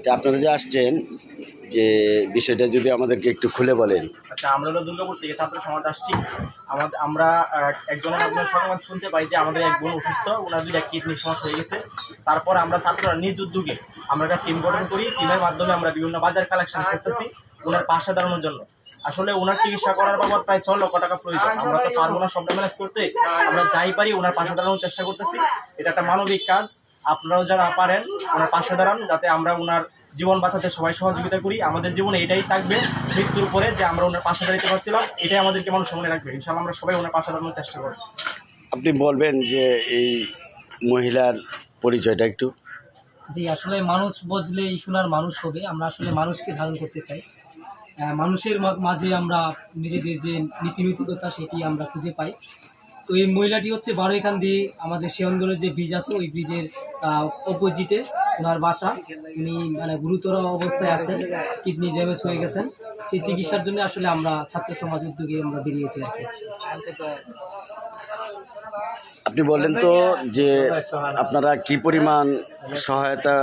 আচ্ছা আপনারা যে আসছেন যে বিষয়টা যদি আমাদেরকে একটু খুলে বলেন। আচ্ছা আমরা হলো দুর্গাপুর থেকে ছাত্র সমাজ আসছি। আমাদের আমরা একজনের মাধ্যমে সংবাদ শুনতে পাই যে আমাদের এক বোন অসুস্থ ওনার দুইটা কিডনি সমস্যা হয়ে গেছে। তারপর আমরা ছাত্ররা নিজ উদ্যোগে আমরা একটা টিম গঠন করি। টিমের মাধ্যমে আমরা বিভিন্ন বাজার কালেকশন করতেছি ওনার পাশে দাঁড়ানোর জন্য। আসলে ওনার চিকিৎসা করার বাবদ প্রায় ছয় লক্ষ টাকা প্রয়োজন। আমরা তো পারব না সবটা ম্যানেজ করতে। আমরা যাই পারি ওনার পাশে দাঁড়ানোর চেষ্টা করতেছি। এটা একটা মানবিক কাজ। আপনারাও যারা পারেন ওনার পাশে দাঁড়ান যাতে আমরা ওনার জীবন বাঁচাতে সবাই সহযোগিতা করি। আমাদের জীবনে এটাই থাকবে মৃত্যুর পরে যে আমরা ওনার পাশে দাঁড়াতে পারছিলাম। এটাই আমাদেরকে মানুষ মনে রাখবে। ইনশাল্লাহ আমরা সবাই ওনার পাশে দাঁড়ানোর চেষ্টা করব। আপনি বলবেন যে এই মহিলার পরিচয়টা একটু। জি আসলে মানুষ বুঝলে ইস্যুনার মানুষ হবে। আমরা আসলে মানুষকে ধারণ করতে চাই। মানুষের মাঝে আমরা নিজেদের যে নীতি নীতিনৈতিকতা সেটি আমরা খুঁজে পাই। তো এই মহিলাটি হচ্ছে বারোইখান দিয়ে আমাদের শিয়ন্দরের যে ব্রিজ আছে, ওই ব্রিজের অপোজিটে ওনার বাসা। উনি মানে গুরুতর অবস্থায় আছেন কিডনি ড্যামেজ হয়ে গেছেন। সেই চিকিৎসার জন্য আসলে আমরা ছাত্র সমাজ উদ্যোগে আমরা বেরিয়েছি আর কি। আপনি বললেন তো যে আপনারা কি পরিমাণ সহায়তা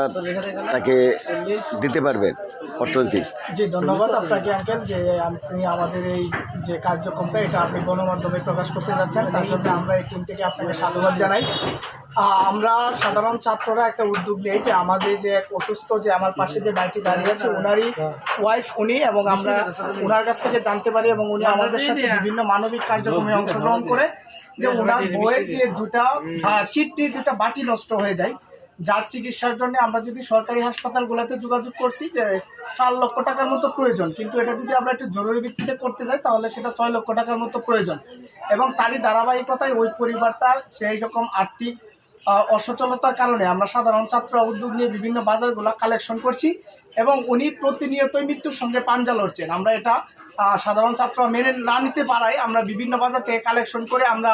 তাকে দিতে পারবেন অর্থনৈতিক? জি, ধন্যবাদ আপনাকে আঙ্কেল যে আপনি আমাদের এই যে কার্যক্রমটা, এটা আপনি গণমাধ্যমে প্রকাশ করতে যাচ্ছেন, তার জন্য আমরা এই টিম থেকে আপনাকে সাধুবাদ জানাই। আমরা সাধারণ ছাত্ররা একটা উদ্যোগ নিই যে আমাদের যে এক অসুস্থ যে আমার পাশে যে ভাইটি দাঁড়িয়ে আছে, ওনারই ওয়াইফ উনি এবং আমরা ওনার কাছ থেকে জানতে পারি এবং উনি আমাদের সাথে বিভিন্ন মানবিক কার্যক্রমে অংশগ্রহণ করে যে ওনার বইয়ের যে দুটা কিডনি দুটা বাটি নষ্ট হয়ে যায়। যার চিকিৎসার জন্য আমরা যদি সরকারি হাসপাতালগুলোতে যোগাযোগ করছি যে চার লক্ষ টাকার মতো প্রয়োজন, কিন্তু এটা যদি আমরা একটু জরুরি ভিত্তিতে করতে যাই, তাহলে সেটা ছয় লক্ষ টাকার মতো প্রয়োজন। এবং তারই ধারাবাহিকতায় ওই পরিবারটা সেই রকম আর্থিক অসচলতার কারণে আমরা সাধারণ ছাত্র উদ্যোগ নিয়ে বিভিন্ন বাজারগুলো কালেকশন করছি এবং উনি প্রতিনিয়তই মৃত্যুর সঙ্গে পাঞ্জা লড়ছেন। আমরা এটা সাধারণ ছাত্র মেনে না নিতে পারায় আমরা বিভিন্ন বাজার থেকে কালেকশন করে আমরা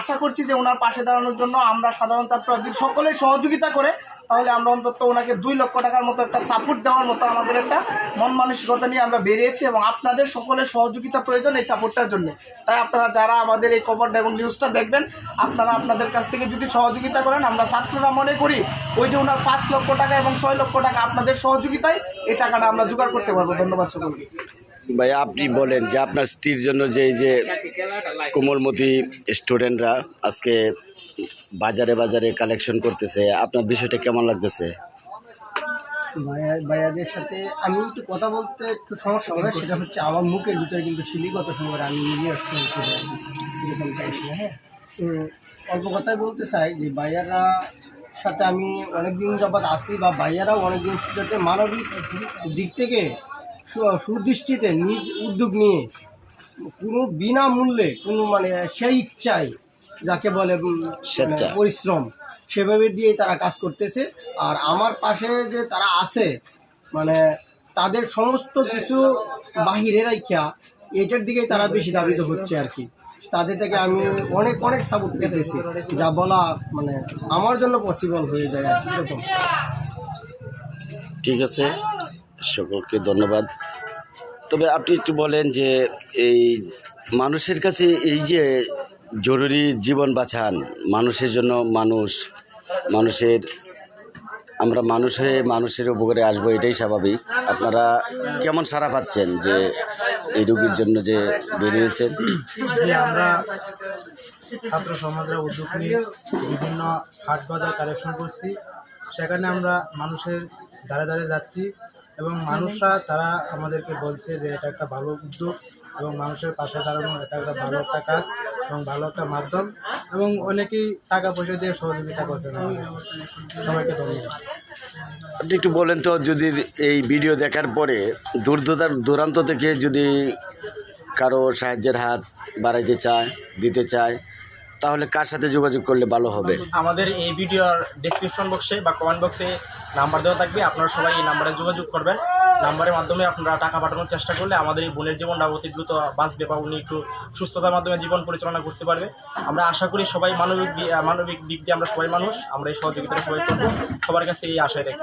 আশা করছি যে ওনার পাশে দাঁড়ানোর জন্য আমরা সাধারণ ছাত্র যদি সকলে সহযোগিতা করে তাহলে আমরা অন্তত ওনাকে দুই লক্ষ টাকার মতো একটা সাপোর্ট দেওয়ার মতো আমাদের একটা মন মানসিকতা নিয়ে আমরা বেরিয়েছি এবং আপনাদের সকলের সহযোগিতা প্রয়োজন এই সাপোর্টটার জন্য। তাই আপনারা যারা আমাদের এই খবরটা এবং নিউজটা দেখবেন, আপনারা আপনাদের কাছ থেকে যদি সহযোগিতা করেন, আমরা ছাত্ররা মনে করি ওই যে ওনার পাঁচ লক্ষ টাকা এবং ছয় লক্ষ টাকা আপনাদের সহযোগিতায় এই টাকাটা আমরা জোগাড় করতে পারব। ধন্যবাদ সকলকে। ভাই আপনি বলেন যে আপনার স্ত্রীর জন্য যে এই যে কোমলমতি স্টুডেন্টরা আজকে বাজারে বাজারে কালেকশন করতেছে আপনার বিষয়টা কেমন লাগতেছে? ভাইয়া ভাইয়াদের সাথে আমি একটু কথা বলতে একটু সমস্যা হবে সেটা হচ্ছে আমার মুখের ভিতরে কিন্তু শিলিগত সময় আমি নিজে টাইপের, হ্যাঁ? অল্প কথাই বলতে চাই যে ভাইয়ারা সাথে আমি অনেকদিন যাবৎ আছি বা ভাইয়ারাও অনেকদিন যাতে মানবিক দিক থেকে সুদৃষ্টিতে নিজ উদ্যোগ নিয়ে কোনো বিনামূল্যে কোনো মানে সেই ইচ্ছায় যাকে বলে মানে পরিশ্রম সেভাবে দিয়ে তারা কাজ করতেছে। আর আমার পাশে যে তারা আছে মানে তাদের সমস্ত কিছু বাহিরে রাইখা এটার দিকে তারা বেশি দাবিত হচ্ছে আর কি। তাদের থেকে আমি অনেক অনেক সাপোর্ট পেতেছি যা বলা মানে আমার জন্য পসিবল হয়ে যায় আর কি ঠিক আছে সকলকে ধন্যবাদ। তবে আপনি একটু বলেন যে এই মানুষের কাছে এই যে জরুরি জীবন বাঁচান, মানুষের জন্য মানুষ, মানুষের, আমরা মানুষ হয়ে মানুষের উপকারে আসব, এটাই স্বাভাবিক। আপনারা কেমন সারা পাচ্ছেন যে এই রোগীর জন্য যে বেরিয়েছেন আমরা ছাত্র সমাজের উদ্যোগ নিয়ে বিভিন্ন হাট বাজার কালেকশন করছি, সেখানে আমরা মানুষের দ্বারে দ্বারে যাচ্ছি। এবং মানুষরা তারা আমাদেরকে বলছে যে এটা একটা ভালো উদ্যোগ এবং মানুষের পাশে দাঁড়ানো এটা একটা ভালো একটা কাজ এবং ভালো একটা মাধ্যম এবং অনেকেই টাকা পয়সা দিয়ে সহযোগিতা করছেন সবাইকে ধন্যবাদ। আপনি একটু বলেন তো যদি এই ভিডিও দেখার পরে দূর দূরান্ত- দূরান্ত থেকে যদি কারও সাহায্যের হাত বাড়াইতে চায় দিতে চায় তাহলে কার সাথে যোগাযোগ করলে ভালো হবে? আমাদের এই ভিডিওর ডেসক্রিপশন বক্সে বা কমেন্ট বক্সে নাম্বার দেওয়া থাকবে। আপনারা সবাই এই নাম্বারে যোগাযোগ করবেন। নাম্বারের মাধ্যমে আপনারা টাকা পাঠানোর চেষ্টা করলে আমাদের এই বোনের জীবনটা অতি দ্রুত বাঁচবে বা উনি একটু সুস্থতার মাধ্যমে জীবন পরিচালনা করতে পারবে। আমরা আশা করি সবাই মানবিক দি- মানবিক দিক দিয়ে আমরা সবাই মানুষ। আমরা এই সহযোগিতাটা সবাই করব। সবার কাছে এই আশায় রেখে